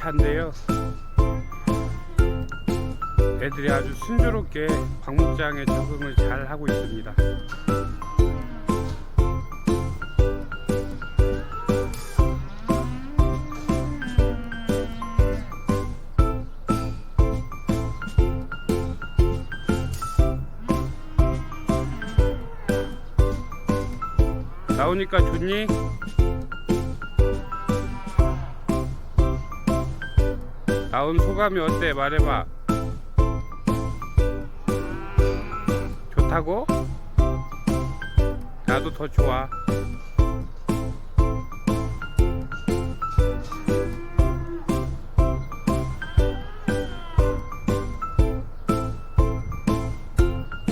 차인데요. 애들이 아주 순조롭게 방목장에 적응을 잘 하고 있습니다. 나오니까 좋니? 나온 소감이 어때? 말해봐. 좋다고? 나도 더 좋아.